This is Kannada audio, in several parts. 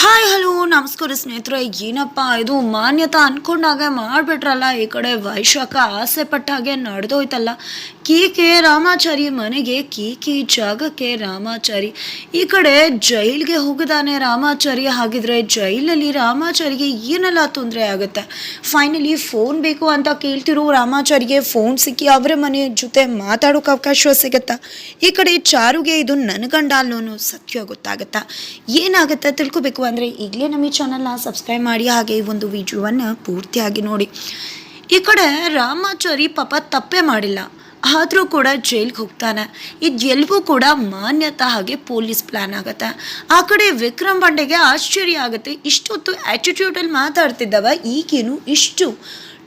ಹಾಯ್ ಹಲೋ ನಮಸ್ಕಾರ ಸ್ನೇಹಿತರೆ. ಏನಪ್ಪ ಇದು ಮಾನ್ಯತಾ ಅನ್ಕೊಂಡಾಗೆ ಮಾಡಿಬಿಟ್ರಲ್ಲ ಈ ಕಡೆ ವೈಶಾಖ ಆಸೆ ಪಟ್ಟ ಹಾಗೆ ನಡೆದೋಯ್ತಲ್ಲ. ಕೀಕೆ ರಾಮಾಚಾರಿ ಮನೆಗೆ, ಕೀಕಿ ಜಾಗಕ್ಕೆ ರಾಮಾಚಾರಿ. ಈ ಕಡೆ ಜೈಲ್ಗೆ ಹೋಗಿದ್ದಾನೆ ರಾಮಾಚಾರಿ. ಹಾಗಿದ್ರೆ ಜೈಲಲ್ಲಿ ರಾಮಾಚಾರಿಗೆ ಏನೆಲ್ಲ ತೊಂದರೆ ಆಗುತ್ತೆ? ಫೈನಲಿ ಫೋನ್ ಬೇಕು ಅಂತ ಕೇಳ್ತಿರೋ ರಾಮಾಚಾರಿಗೆ ಫೋನ್ ಸಿಕ್ಕಿ ಅವರ ಮನೆ ಜೊತೆ ಮಾತಾಡೋಕೆ ಅವಕಾಶ ಸಿಗುತ್ತಾ? ಈ ಕಡೆ ಚಾರುಗೆ ಇದು ನನ್ನ ಗಂಡ ಅನ್ನೋನು ಸತ್ಯ ಗೊತ್ತಾಗುತ್ತಾ? ಏನಾಗುತ್ತೆ ತಿಳ್ಕೊಬೇಕು ಅಂದರೆ ಈಗಲೇ ನಮ್ಮ ಈ ಚಾನಲ್ನ ಸಬ್ಸ್ಕ್ರೈಬ್ ಮಾಡಿ, ಹಾಗೆ ಈ ಒಂದು ವಿಡಿಯೋವನ್ನು ಪೂರ್ತಿಯಾಗಿ ನೋಡಿ. ಈ ಕಡೆ ರಾಮಾಚಾರಿ ಪಾಪ ತಪ್ಪೇ ಮಾಡಿಲ್ಲ. ಆದರೂ ಕೂಡ ಜೈಲ್ಗೆ ಹೋಗ್ತಾನೆ. ಇದು ಎಲ್ಲವೂ ಕೂಡ ಮಾನ್ಯತಾ ಹಾಗೆ ಪೊಲೀಸ್ ಪ್ಲ್ಯಾನ್ ಆಗುತ್ತೆ. ಆ ಕಡೆ ವಿಕ್ರಮ್ ಬಂಡೆಗೆ ಆಶ್ಚರ್ಯ ಆಗುತ್ತೆ. ಇಷ್ಟೊತ್ತು ಆ್ಯಟಿಟ್ಯೂಡಲ್ಲಿ ಮಾತಾಡ್ತಿದ್ದವ ಈಗೇನು ಇಷ್ಟು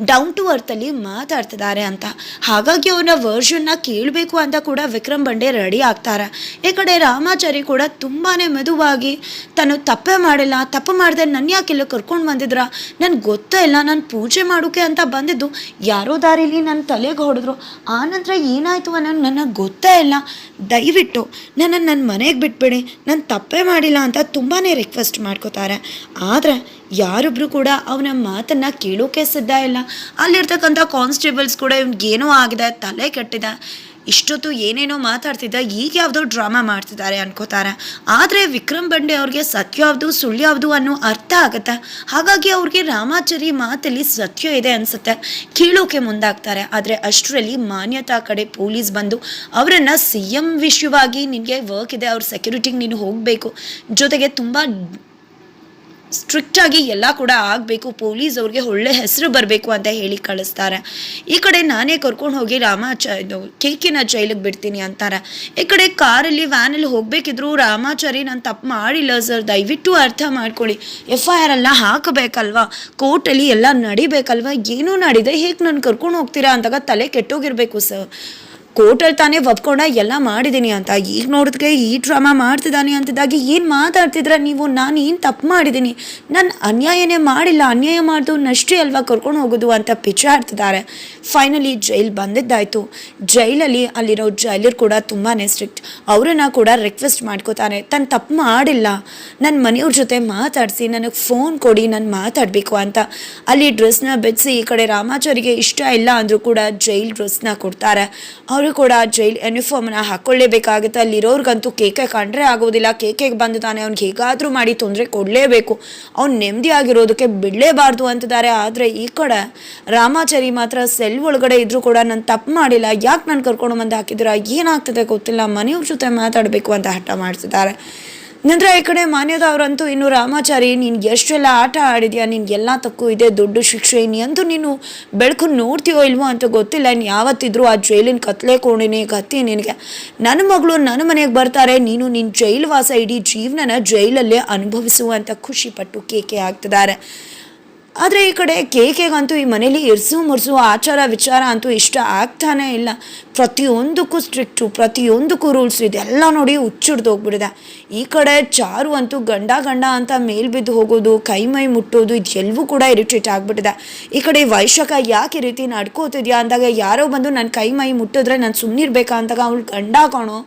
ಡೌನ್ ಟು ಅರ್ಥಲ್ಲಿ ಮಾತಾಡ್ತಿದ್ದಾರೆ ಅಂತ. ಹಾಗಾಗಿ ಅವನ ವರ್ಷನ್ನ ಕೇಳಬೇಕು ಅಂತ ಕೂಡ ವಿಕ್ರಮ್ ಬಂಡೆ ರೆಡಿ ಆಗ್ತಾರೆ. ಈ ಕಡೆ ರಾಮಾಚಾರಿ ಕೂಡ ತುಂಬಾ ಮೆದುವಾಗಿ, ತಾನು ತಪ್ಪೇ ಮಾಡಿಲ್ಲ, ತಪ್ಪು ಮಾಡಿದೆ ನನ್ನ ಯಾಕೆಲ್ಲ ಕರ್ಕೊಂಡು ಬಂದಿದ್ರ? ನನಗೆ ಗೊತ್ತೇ ಇಲ್ಲ, ನಾನು ಪೂಜೆ ಮಾಡೋಕೆ ಅಂತ ಬಂದಿದ್ದು. ಯಾರೋ ದಾರಿಲಿ ನನ್ನ ತಲೆಗೆ ಹೊಡೆದ್ರು. ಆನಂತರ ಏನಾಯಿತು ಅನ್ನೋ ನನಗೆ ಗೊತ್ತೇ ಇಲ್ಲ. ದಯವಿಟ್ಟು, ನನ್ನನ್ನು ನನ್ನ ಮನೆಗೆ ಬಿಟ್ಬಿಡಿ. ನಾನು ತಪ್ಪೇ ಮಾಡಿಲ್ಲ ಅಂತ ತುಂಬಾ ರಿಕ್ವೆಸ್ಟ್ ಮಾಡ್ಕೋತಾರೆ. ಆದರೆ ಯಾರೊಬ್ರು ಕೂಡ ಅವನ ಮಾತನ್ನ ಕೇಳೋಕೆ ಸಿದ್ಧ ಇಲ್ಲ. ಅಲ್ಲಿರ್ತಕ್ಕಂಥ ಕಾನ್ಸ್ಟೇಬಲ್ಸ್ ಕೂಡ ಏನೋ ಆಗಿದೆ, ತಲೆ ಕೆಟ್ಟಿದೆ, ಇಷ್ಟೊತ್ತು ಏನೇನೋ ಮಾತಾಡ್ತಿದ್ದ, ಈಗ ಯಾವುದೋ ಡ್ರಾಮಾ ಮಾಡ್ತಿದ್ದಾರೆ ಅನ್ಕೋತಾರೆ. ಆದರೆ ವಿಕ್ರಮ್ ಬಂಡೆ ಅವ್ರಿಗೆ ಸತ್ಯ ಯಾವುದು ಸುಳ್ಳು ಯಾವುದು ಅನ್ನೋ ಅರ್ಥ ಆಗುತ್ತೆ? ಹಾಗಾಗಿ ಅವ್ರಿಗೆ ರಾಮಾಚಾರಿ ಮಾತಲ್ಲಿ ಸತ್ಯ ಇದೆ ಅನಿಸುತ್ತೆ. ಕೇಳೋಕೆ ಮುಂದಾಗ್ತಾರೆ. ಆದರೆ ಅಷ್ಟರಲ್ಲಿ ಮಾನ್ಯತಾ ಕಡೆ ಪೊಲೀಸ್ ಬಂದು ಅವರನ್ನು ಸಿ ಎಂ ವಿಷಯವಾಗಿ ನಿನಗೆ ವರ್ಕ್ ಇದೆ, ಅವ್ರ ಸೆಕ್ಯೂರಿಟಿಗೆ ನೀನು ಹೋಗಬೇಕು. ಜೊತೆಗೆ ತುಂಬ ಸ್ಟ್ರಿಕ್ಟ್ ಆಗಿ ಎಲ್ಲ ಕೂಡ ಆಗಬೇಕು, ಪೊಲೀಸ್ ಅವ್ರಿಗೆ ಒಳ್ಳೆ ಹೆಸರು ಬರಬೇಕು ಅಂತ ಹೇಳಿ ಕಳಿಸ್ತಾರೆ. ಈ ಕಡೆ ನಾನೇ ಕರ್ಕೊಂಡು ಹೋಗಿ ರಾಮಾಚ ಇದು ಕೇಕಿನ ಜೈಲಿಗೆ ಬಿಡ್ತೀನಿ ಅಂತಾರೆ. ಈ ಕಡೆ ಕಾರಲ್ಲಿ, ವ್ಯಾನಲ್ಲಿ ಹೋಗಬೇಕಿದ್ರು ರಾಮಾಚಾರಿ ನಾನು ತಪ್ಪು ಮಾಡಿಲ್ಲ ಸರ್, ದಯವಿಟ್ಟು ಅರ್ಥ ಮಾಡ್ಕೊಳ್ಳಿ. ಎಫ್ ಐ ಆರ್ ಎಲ್ಲ ಹಾಕಬೇಕಲ್ವಾ? ಕೋರ್ಟಲ್ಲಿ ಎಲ್ಲ ನಡಿಬೇಕಲ್ವಾ? ಏನೂ ನಡೀದೆ ಹೇಗೆ ನಾನು ಕರ್ಕೊಂಡು ಹೋಗ್ತೀರಾ ಅಂದಾಗ ತಲೆ ಕೆಟ್ಟೋಗಿರಬೇಕು ಸರ್. ಕೋರ್ಟಲ್ಲಿ ತಾನೇ ಒಪ್ಕೊಂಡ, ಎಲ್ಲ ಮಾಡಿದ್ದೀನಿ ಅಂತ. ಈಗ ನೋಡಿದ್ರೆ ಈ ಡ್ರಾಮಾ ಮಾಡ್ತಿದ್ದಾನೆ ಅಂತಿದ್ದಾಗಿ ಏನು ಮಾತಾಡ್ತಿದ್ರ ನೀವು? ನಾನು ಏನು ತಪ್ಪು ಮಾಡಿದ್ದೀನಿ? ನಾನು ಅನ್ಯಾಯನೇ ಮಾಡಿಲ್ಲ. ಅನ್ಯಾಯ ಮಾಡಿದು ನಷ್ಟೇ ಅಲ್ವಾ ಕರ್ಕೊಂಡು ಹೋಗೋದು ಅಂತ ಪಿಚಾಡ್ತಿದ್ದಾರೆ ಫೈನಲಿ ಜೈಲ್ ಬಂದಿದ್ದಾಯಿತು. ಜೈಲಲ್ಲಿ ಅಲ್ಲಿರೋ ಜೈಲರ್ ಕೂಡ ತುಂಬಾ ಸ್ಟ್ರಿಕ್ಟ್. ಅವರನ್ನು ಕೂಡ ರಿಕ್ವೆಸ್ಟ್ ಮಾಡ್ಕೋತಾರೆ ತನ್ನ ತಪ್ಪು ಮಾಡಿಲ್ಲ. ನನ್ನ ಮನೆಯವ್ರ ಜೊತೆ ಮಾತಾಡಿಸಿ, ನನಗೆ ಫೋನ್ ಕೊಡಿ, ನಾನು ಮಾತಾಡಬೇಕು ಅಂತ. ಅಲ್ಲಿ ಡ್ರೆಸ್ನ ಬೆಚ್ಚಿ ಈ ಕಡೆ ರಾಮಾಚಾರಿಗೆ ಇಷ್ಟ ಇಲ್ಲ ಅಂದರೂ ಕೂಡ ಜೈಲ್ ಡ್ರೆಸ್ನ ಕೊಡ್ತಾರೆ. ಅವರು ಕೂಡ ಜೈಲ್ ಯೂನಿಫಾರ್ಮ್ನ ಹಾಕ್ಕೊಳ್ಳೇಬೇಕಾಗುತ್ತೆ ಅಲ್ಲಿರೋರ್ಗಂತೂ ಕೇಕೆ ಕಂಡ್ರೆ ಆಗೋದಿಲ್ಲ. ಕೇಕೆಗೆ ತಾನೆ ಅವ್ನಿಗೆ ಹೇಗಾದರೂ ಮಾಡಿ ತೊಂದರೆ ಕೊಡಲೇಬೇಕು. ಅವ್ನು ನೆಮ್ಮದಿಯಾಗಿರೋದಕ್ಕೆ ಬಿಡಲೇಬಾರ್ದು ಅಂತಿದ್ದಾರೆ. ಆದರೆ ಈ ಕಡೆ ರಾಮಾಚಾರಿ ಮಾತ್ರ ಸೆಲ್ ಒಳಗಡೆ ಇದ್ರೂ ಕೂಡ ನಾನು ತಪ್ಪು ಮಾಡಿಲ್ಲ. ಯಾಕೆ ನಾನು ಕರ್ಕೊಂಡು ಬಂದು ಹಾಕಿದ್ದೀರಾ? ಏನಾಗ್ತದೆ ಗೊತ್ತಿಲ್ಲ. ಮನೆಯವ್ರ ಜೊತೆ ಮಾತಾಡಬೇಕು ಅಂತ ಹಠ ಮಾಡ್ತಿದ್ದಾರೆ. ನಂತರ ಈ ಕಡೆ ಮಾನ್ಯದ ಅವರಂತೂ ಇನ್ನು ರಾಮಾಚಾರಿ, ನೀನು ಎಷ್ಟೆಲ್ಲ ಆಟ ಆಡಿದ್ಯಾ ನಿನ್ಗೆಲ್ಲ ತಕ್ಕು ಇದೆ, ದೊಡ್ಡ ಶಿಕ್ಷೆ ಅಂತೂ ನೀನು ಬೆಳಕು ನೋಡ್ತೀಯೋ ಇಲ್ವೋ ಅಂತ ಗೊತ್ತಿಲ್ಲ ನೀನು ಯಾವತ್ತಿದ್ರು ಆ ಜೈಲಿನ ಕತ್ಲೆ ಕೋಣಿನಿ ಕತ್ತಿ ನಿನಗೆ. ನನ್ನ ಮಗಳು ನನ್ನ ಮನೆಗೆ ಬರ್ತಾರೆ, ನೀನು ನಿನ್ನ ಜೈಲು ವಾಸ ಇಡೀ ಜೀವನನ ಜೈಲಲ್ಲೇ ಅನುಭವಿಸುವಂಥ ಖುಷಿಪಟ್ಟು ಕೇಕೆ ಆಗ್ತಿದ್ದಾರೆ. ಆದರೆ ಈ ಕಡೆ ಕೇಕೆಗಂತೂ ಈ ಮನೇಲಿ ಇರ್ಸು ಮುರ್ಸು ಆಚಾರ ವಿಚಾರ ಅಂತೂ ಇಷ್ಟ ಆಗ್ತಾನೇ ಇಲ್ಲ. ಪ್ರತಿಯೊಂದಕ್ಕೂ ಸ್ಟ್ರಿಕ್ಟು, ಪ್ರತಿಯೊಂದಕ್ಕೂ ರೂಲ್ಸ್ ಇದೆಲ್ಲ ನೋಡಿ ಹುಚ್ಚಿಡ್ದು ಹೋಗ್ಬಿಡಿದೆ ಈ ಕಡೆ ಚಾರು ಅಂತೂ ಗಂಡ ಗಂಡ ಅಂತ ಮೇಲ್ಬಿದ್ದು ಹೋಗೋದು, ಕೈ ಮೈ ಮುಟ್ಟೋದು ಇದೆಲ್ಲವೂ ಕೂಡ ಇರಿಟೇಟ್ ಆಗಿಬಿಟ್ಟಿದೆ. ಈ ಕಡೆ ವೈಶಾಖ ಯಾಕೆ ಈ ರೀತಿ ನಡ್ಕೋತಿದ್ಯಾ ಅಂದಾಗ, ಯಾರೋ ಬಂದು ನನ್ನ ಕೈ ಮೈ ಮುಟ್ಟಿದ್ರೆ ನಾನು ಸುಮ್ಮನಿರ್ಬೇಕಾ ಅಂದಾಗ, ಅವಳು ಗಂಡ ಕಾಣೋ.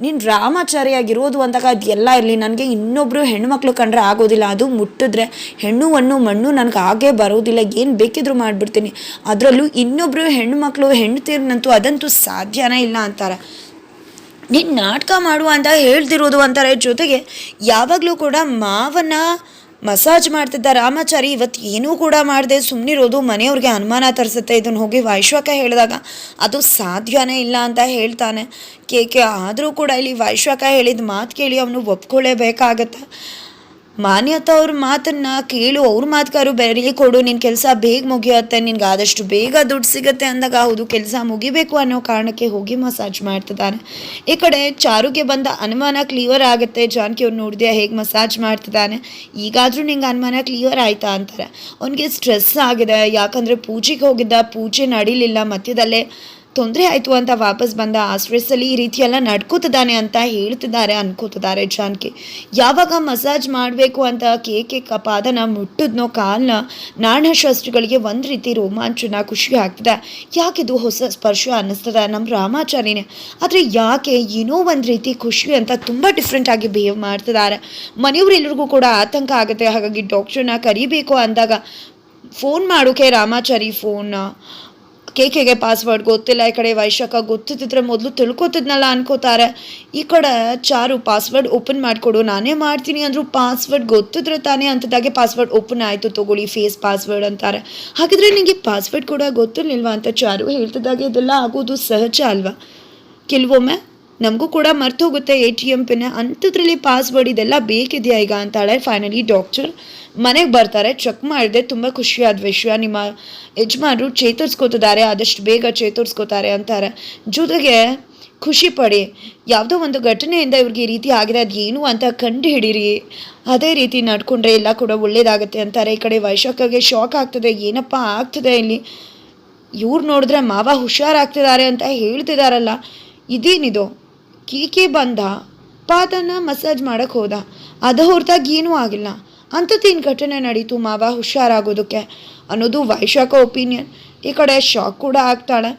ನೀನು ರಾಮಾಚಾರಿಯಾಗಿರೋದು ಅಂದಾಗ ಅದೆಲ್ಲ ಇರಲಿ. ನನಗೆ ಇನ್ನೊಬ್ಬರು ಹೆಣ್ಮಕ್ಳು ಕಂಡ್ರೆ ಆಗೋದಿಲ್ಲ. ಅದು ಮುಟ್ಟಿದ್ರೆ ಹೆಣ್ಣು ಹಣ್ಣು ಮಣ್ಣು ನನಗೆ ಆಗೇ ಬರೋದಿಲ್ಲ. ಏನು ಬೇಕಿದ್ರು ಮಾಡಿಬಿಡ್ತೀನಿ. ಅದರಲ್ಲೂ ಇನ್ನೊಬ್ಬರು ಹೆಣ್ಣು ಹೆಣ್ತೀರ್ನಂತೂ ಅದಂತೂ ಸಾಧ್ಯನೇ ಇಲ್ಲ ಅಂತಾರೆ. ನೀನು ನಾಟಕ ಮಾಡು ಅಂತ ಹೇಳ್ತಿರೋದು ಅಂತಾರೆ. ಜೊತೆಗೆ ಯಾವಾಗಲೂ ಕೂಡ ಮಾವನ ಮಸಾಜ್ ಮಾಡ್ತಿದ್ದ ರಾಮಾಚಾರಿ ಇವತ್ತು ಏನೂ ಕೂಡ ಮಾಡದೆ. ಸುಮ್ಮನಿರೋದು ಮನೆಯವ್ರಿಗೆ ಅನುಮಾನ ತರಿಸುತ್ತೆ. ಇದನ್ನು ಹೋಗಿ ವೈಶ್ವಕ ಹೇಳಿದಾಗ, ಅದು ಸಾಧ್ಯನೇ ಇಲ್ಲ ಅಂತ ಹೇಳ್ತಾನೆ. ಕೇಕೆ ಆದರೂ ಕೂಡ ಇಲ್ಲಿ ವೈಶ್ವಕ ಹೇಳಿದ ಮಾತು ಕೇಳಿ ಅವನು ಒಪ್ಕೊಳ್ಳೇಬೇಕಾಗತ್ತೆ ಮಾನ್ಯತಾ ಅವ್ರ ಮಾತನ್ನ ಕೇಳು, ಅವ್ರ ಮಾತುಗಾರು ಬೇರೆ ಕೊಡು ನಿನ್ನ ಕೆಲಸ ಬೇಗ ಮುಗಿಯುತ್ತೆ, ನಿನ್ಗೆ ಆದಷ್ಟು ಬೇಗ ದುಡ್ಡು ಸಿಗುತ್ತೆ ಅಂದಾಗ ಹೌದು, ಕೆಲಸ ಮುಗಿಬೇಕು ಅನ್ನೋ ಕಾರಣಕ್ಕೆ ಹೋಗಿ ಮಸಾಜ್ ಮಾಡ್ತಿದ್ದಾನೆ ಈ ಕಡೆ ಚಾರುಗೆ ಬಂದ ಅನುಮಾನ ಕ್ಲಿಯರ್ ಆಗುತ್ತೆ, ಜಾನ್ಕಿ ಅವ್ರು ನೋಡಿದೆ ಹೇಗೆ ಮಸಾಜ್ ಮಾಡ್ತಿದ್ದಾನೆ ಈಗಾದರೂ ನಿಂಗೆ ಅನುಮಾನ ಕ್ಲಿಯರ್ ಆಯ್ತಾ ಅಂತಾರೆ. ಅವನಿಗೆ ಸ್ಟ್ರೆಸ್ ಆಗಿದೆ, ಯಾಕಂದರೆ ಪೂಜೆಗೆ ಹೋಗಿದ್ದ, ಪೂಜೆ ನಡೀಲಿಲ್ಲ, ಮಧ್ಯದಲ್ಲೇ ತೊಂದರೆ ಆಯಿತು ಅಂತ ವಾಪಸ್ ಬಂದ ಆ ಸ್ಟ್ರೆಸ್ಸಲ್ಲಿ ಈ ರೀತಿಯೆಲ್ಲ ನಡ್ಕೋತಿದ್ದಾನೆ ಅಂತ ಹೇಳ್ತಿದ್ದಾರೆ, ಅನ್ಕೋತಿದ್ದಾರೆ ಜಾನ್ಕಿ. ಯಾವಾಗ ಮಸಾಜ್ ಮಾಡಬೇಕು ಅಂತ ಕೇಕೆ ಪಾದನ ಮುಟ್ಟಿದ್ನೋ ಕಾಲನ್ನ ನಾಣ್ಯಶಾಸ್ತ್ರಿಗಳಿಗೆ ಒಂದು ರೀತಿ ರೋಮಾಂಚನ ಖುಷಿ ಆಗ್ತದೆ. ಯಾಕಿದು ಹೊಸ ಸ್ಪರ್ಶ ಅನ್ನಿಸ್ತದೆ? ನಮ್ಮ ರಾಮಾಚಾರ್ಯನೇ. ಆದರೆ ಯಾಕೆ ಏನೋ ಒಂದು ರೀತಿ ಖುಷಿ ಅಂತ ತುಂಬ ಡಿಫ್ರೆಂಟ್ ಆಗಿ ಬಿಹೇವ್ ಮಾಡ್ತಿದ್ದಾರೆ. ಮನೆಯವರೆಲ್ಲರಿಗೂ ಕೂಡ ಆತಂಕ ಆಗುತ್ತೆ. ಹಾಗಾಗಿ ಡಾಕ್ಟ್ರನ್ನ ಕರಿಬೇಕು ಅಂದಾಗ ಫೋನ್ ಮಾಡೋಕೆ ರಾಮಾಚಾರಿ ಫೋನ್ ಕೇಕೆಗೆ ಪಾಸ್ವರ್ಡ್ ಗೊತ್ತಿಲ್ಲ, ಈ ಕಡೆ ವೈಶಾಖ ಗೊತ್ತಿದ್ದಿದ್ರೆ ಮೊದಲು ತಿಳ್ಕೊತಿದ್ನಲ್ಲ ಅನ್ಕೋತಾರೆ. ಈ ಕಡೆ ಚಾರು ಪಾಸ್ವರ್ಡ್ ಓಪನ್ ಮಾಡಿಕೊಡು, ನಾನೇ ಮಾಡ್ತೀನಿ ಅಂದರೂ ಪಾಸ್ವರ್ಡ್ ಗೊತ್ತಿದ್ರೆ ತಾನೇ ಅಂಥದ್ದಾಗೆ ಪಾಸ್ವರ್ಡ್ ಓಪನ್ ಆಯಿತು ತೊಗೊಳ್ಳಿ ಫೇಸ್ ಪಾಸ್ವರ್ಡ್ ಅಂತಾರೆ. ಹಾಗಿದ್ರೆ ನಿಮಗೆ ಪಾಸ್ವರ್ಡ್ ಕೂಡ ಗೊತ್ತಿರಲಿಲ್ವಾ ಅಂತ ಚಾರು ಹೇಳ್ತಿದ್ದಾಗೆ ಇದೆಲ್ಲ ಆಗೋದು ಸಹಜ ಅಲ್ವಾ? ಕೆಲವೊಮ್ಮೆ ನಮಗೂ ಕೂಡ ಮರ್ತು ಹೋಗುತ್ತೆ ಎ ಟಿ ಎಂ ಪಿನ್ ಅಂಥದ್ರಲ್ಲಿ ಪಾಸ್ವರ್ಡ್ ಇದೆಲ್ಲ ಬೇಕಿದೆಯಾ ಈಗ ಅಂತಾಳೆ ಫೈನಲಿ ಡಾಕ್ಟರ್ ಮನೆಗೆ ಬರ್ತಾರೆ ಚೆಕ್ ಮಾಡಿದೆ, ತುಂಬ ಖುಷಿಯಾದ ವಿಷಯ. ನಿಮ್ಮ ಯಜಮಾನರು ಚೇತರಿಸ್ಕೋತಿದ್ದಾರೆ, ಆದಷ್ಟು ಬೇಗ ಚೇತರಿಸ್ಕೋತಾರೆ ಅಂತಾರೆ. ಜೊತೆಗೆ ಖುಷಿ ಪಡಿ, ಯಾವುದೋ ಒಂದು ಘಟನೆಯಿಂದ ಇವ್ರಿಗೆ ಈ ರೀತಿ ಆಗಿದೆ, ಅದು ಏನು ಅಂತ ಕಂಡು ಹಿಡೀರಿ ಅದೇ ರೀತಿ ನಡ್ಕೊಂಡ್ರೆ ಎಲ್ಲ ಕೂಡ ಒಳ್ಳೇದಾಗುತ್ತೆ ಅಂತಾರೆ. ಈ ಕಡೆ ವೈಶಾಖಗೆ ಶಾಕ್ ಆಗ್ತದೆ, ಏನಪ್ಪ ಆಗ್ತದೆ ಇಲ್ಲಿ? ಇವ್ರು ನೋಡಿದ್ರೆ ಮಾವ ಹುಷಾರಾಗ್ತಿದ್ದಾರೆ ಅಂತ ಹೇಳ್ತಿದಾರಲ್ಲ. ಇದೇನಿದು? ಕೀಕೆ ಬಂದ. ಪಾದನ ಮಸಾಜ್ ಮಾಡಕ್ಕೆ ಹೋದ. ಅದು ಹೊರತಾಗಿ ಏನೂ ಆಗಿಲ್ಲ. ಅಂಥದ್ದೇನು ಘಟನೆ ನಡೀತು. ಮಾವ ಹುಷಾರಾಗೋದಕ್ಕೆ ಅನ್ನೋದು ವೈಶಾಖ ಒಪಿನಿಯನ್. ಈ ಕಡೆ ಶಾಕ್ ಕೂಡ ಆಗ್ತಾಳೆ.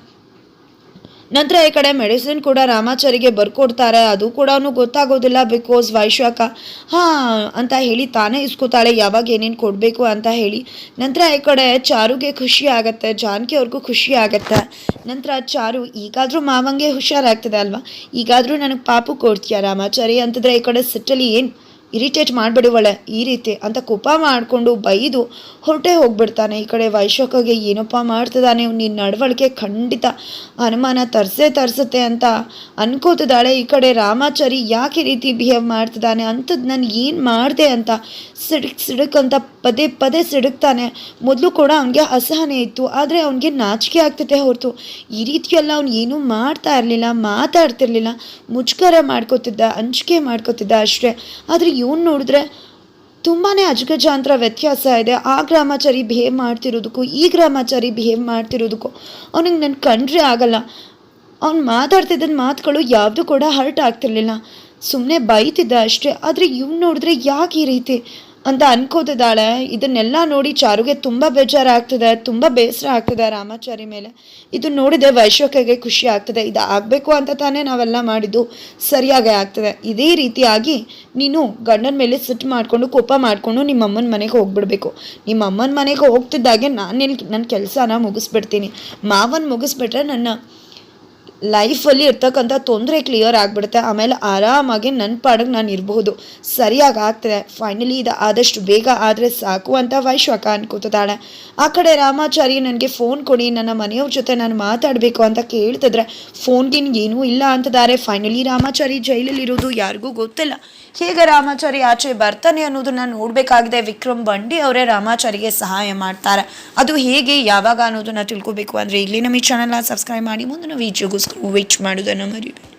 ನಂತರ ಈ ಕಡೆ ಮೆಡಿಸಿನ್ ಕೂಡ ರಾಮಾಚಾರಿಗೆ ಬರ್ಕೊಡ್ತಾರೆ. ಅದು ಕೂಡ ಗೊತ್ತಾಗೋದಿಲ್ಲ ಬಿಕಾಸ್ ವೈಶಾಖ, ಹಾಂ ಅಂತ ಹೇಳಿ ತಾನೇ ಇಸ್ಕೋತಾಳೆ. ಯಾವಾಗ ಏನೇನು ಕೊಡಬೇಕು ಅಂತ ಹೇಳಿ. ನಂತರ ಈ ಕಡೆ ಚಾರುಗೆ ಖುಷಿ ಆಗತ್ತೆ, ಜಾನಕಿ ಅವ್ರಿಗೂ ಖುಷಿ ಆಗತ್ತೆ. ನಂತರ ಚಾರು, ಈಗಾದರೂ ಮಾವಂಗೆ ಹುಷಾರಾಗ್ತದೆ ಅಲ್ವಾ? ಈಗಾದರೂ ನನಗೆ ಪಾಪು ಕೊಡ್ತೀಯ ರಾಮಾಚಾರಿ? ಅಂತಂದರೆ ಈ ಕಡೆ ಸಿಟ್ಟಲ್ಲಿ ಏನು ಇರಿಟೇಟ್ ಮಾಡಿಬಿಡುವಳೆ. ಈ ರೀತಿ ಅಂತ ಕೋಪ ಮಾಡಿಕೊಂಡು ಬೈದು ಹೊರಟೆ ಹೋಗ್ಬಿಡ್ತಾನೆ. ಈ ಕಡೆ ವೈಶಾಖಗೆ ಏನಪ್ಪ ಮಾಡ್ತಿದ್ದಾನೆ? ನಿನ್ನ ನಡವಳಿಕೆ ಖಂಡಿತ ಅನುಮಾನ ತರಿಸೇ ತರಿಸುತ್ತೆ ಅಂತ ಅನ್ಕೋತಿದ್ದಾಳೆ. ಈ ಕಡೆ ರಾಮಾಚಾರಿ ಯಾಕೆ ರೀತಿ ಬಿಹೇವ್ ಮಾಡ್ತಿದ್ದಾನೆ? ಅಂಥದ್ದು ನಾನು ಏನು ಮಾಡಿದೆ ಅಂತ ಸಿಡಕ್ ಸಿಡಕ್ ಅಂತ ಪದೇ ಪದೇ ಸಿಡುಕ್ತಾನೆ. ಮೊದಲು ಕೂಡ ಅವನಿಗೆ ಅಸಹನೆ ಇತ್ತು. ಆದರೆ ಅವನಿಗೆ ನಾಚಿಕೆ ಆಗ್ತೈತೆ ಹೊರತು. ಈ ರೀತಿಯೆಲ್ಲ ಅವ್ನು ಏನೂ ಮಾಡ್ತಾ ಇರಲಿಲ್ಲ, ಮಾತಾಡ್ತಿರ್ಲಿಲ್ಲ. ಮುಚ್ಕರ ಮಾಡ್ಕೋತಿದ್ದ ಅಂಜಿಕೆ ಮಾಡ್ಕೋತಿದ್ದ ಅಷ್ಟೇ. ಆದರೆ ಇವನು ನೋಡಿದ್ರೆ ತುಂಬಾ ಅಜಗಜಾಂತರ ವ್ಯತ್ಯಾಸ ಇದೆ. ಆ ಗ್ರಾಮಾಚಾರಿ ಬಿಹೇವ್ ಮಾಡ್ತಿರೋದಕ್ಕೂ, ಈ ಗ್ರಾಮಾಚಾರಿ ಬಿಹೇವ್ ಮಾಡ್ತಿರೋದಕ್ಕೂ ಅವನಿಗೆ ನನ್ನ ಕಂಡ್ರೆ ಆಗಲ್ಲ. ಅವ್ನು ಮಾತಾಡ್ತಿದ್ದ ಮಾತುಗಳು ಯಾವುದು ಕೂಡ ಹರ್ಟ್ ಆಗ್ತಿರ್ಲಿಲ್ಲ. ಸುಮ್ಮನೆ ಬೈತಿದ್ದ ಅಷ್ಟೇ. ಆದರೆ ಇವ್ನು ನೋಡಿದ್ರೆ ಯಾಕೆ ಈ ರೀತಿ? ಅಂತ ಅನ್ಕೋತಿದ್ದಾಳೆ. ಇದನ್ನೆಲ್ಲ ನೋಡಿ ಚಾರುಗೆ ತುಂಬ ಬೇಜಾರಾಗ್ತದೆ. ತುಂಬ ಬೇಸರ ಆಗ್ತದೆ ರಾಮಾಚಾರಿ ಮೇಲೆ. ಇದು ನೋಡಿದೆ ವೈಶ್ವಕಗೆ ಖುಷಿ ಆಗ್ತದೆ. ಇದು ಆಗಬೇಕು ಅಂತ ತಾನೇ ನಾವೆಲ್ಲ ಮಾಡಿದ್ದು. ಸರಿಯಾಗೇ ಆಗ್ತದೆ. ಇದೇ ರೀತಿಯಾಗಿ ನೀನು ಗಂಡನ ಮೇಲೆ ಸಿಟ್ಟು ಮಾಡಿಕೊಂಡು, ಕೋಪ ಮಾಡಿಕೊಂಡು ನಿಮ್ಮ ಅಮ್ಮನ ಮನೆಗೆ ಹೋಗ್ಬಿಡ್ಬೇಕು. ನಿಮ್ಮ ಅಮ್ಮನ ಮನೆಗೆ ಹೋಗ್ತಿದ್ದಾಗೆ ನಾನು ನನ್ನ ಕೆಲಸನ ಮುಗಿಸ್ಬಿಡ್ತೀನಿ. ಮಾವನ್ ಮುಗಿಸ್ಬಿಟ್ರೆ ನನ್ನ ಲೈಫಲ್ಲಿ ಇರ್ತಕ್ಕಂಥ ತೊಂದರೆ ಕ್ಲಿಯರ್ ಆಗಿಬಿಡುತ್ತೆ. ಆಮೇಲೆ ಆರಾಮಾಗಿ ನನ್ನ ಪಾಡಿಗೆ ನಾನು ಇರಬಹುದು. ಸರಿಯಾಗಿ ಆಗ್ತದೆ. ಫೈನಲಿ ಇದು ಆದಷ್ಟು ಬೇಗ ಆದರೆ ಸಾಕು ಅಂತ ವೈಶ್ವಕ ಅನ್ಕೋತಿದ್ದಾಳೆ. ಆ ಕಡೆ ರಾಮಾಚಾರಿ ನನಗೆ ಫೋನ್ ಕೊಡಿ, ನನ್ನ ಮನೆಯವ್ರ ಜೊತೆ ನಾನು ಮಾತಾಡಬೇಕು ಅಂತ ಕೇಳ್ತಿದ್ರೆ ಫೋನ್ಗಿನ್ ಏನೂ ಇಲ್ಲ ಅಂತದಾರೆ ಫೈನಲಿ ರಾಮಾಚಾರಿ ಜೈಲಲ್ಲಿರೋದು ಯಾರಿಗೂ ಗೊತ್ತಿಲ್ಲ. ಹೇಗೆ ರಾಮಾಚಾರಿ ಆಚೆ ಬರ್ತಾನೆ ಅನ್ನೋದನ್ನ ನೋಡಬೇಕಾಗಿದೆ. ವಿಕ್ರಮ್ ಬಂಡಿ ಅವರೇ ರಾಮಾಚಾರಿಗೆ ಸಹಾಯ ಮಾಡ್ತಾರೆ. ಅದು ಹೇಗೆ, ಯಾವಾಗ ಅನ್ನೋದನ್ನ ತಿಳ್ಕೊಬೇಕು ಅಂದರೆ ಇಲ್ಲಿ ನಮ್ಮ ಈ ಚಾನಲ್ನ ಸಬ್ಸ್ಕ್ರೈಬ್ ಮಾಡಿ, ಮುಂದಿನ ವೀಡಿಯೋಗೋಸ್ಕರ ವೇಟ್ ಮಾಡೋದನ್ನು ಮರಿಬೇಡಿ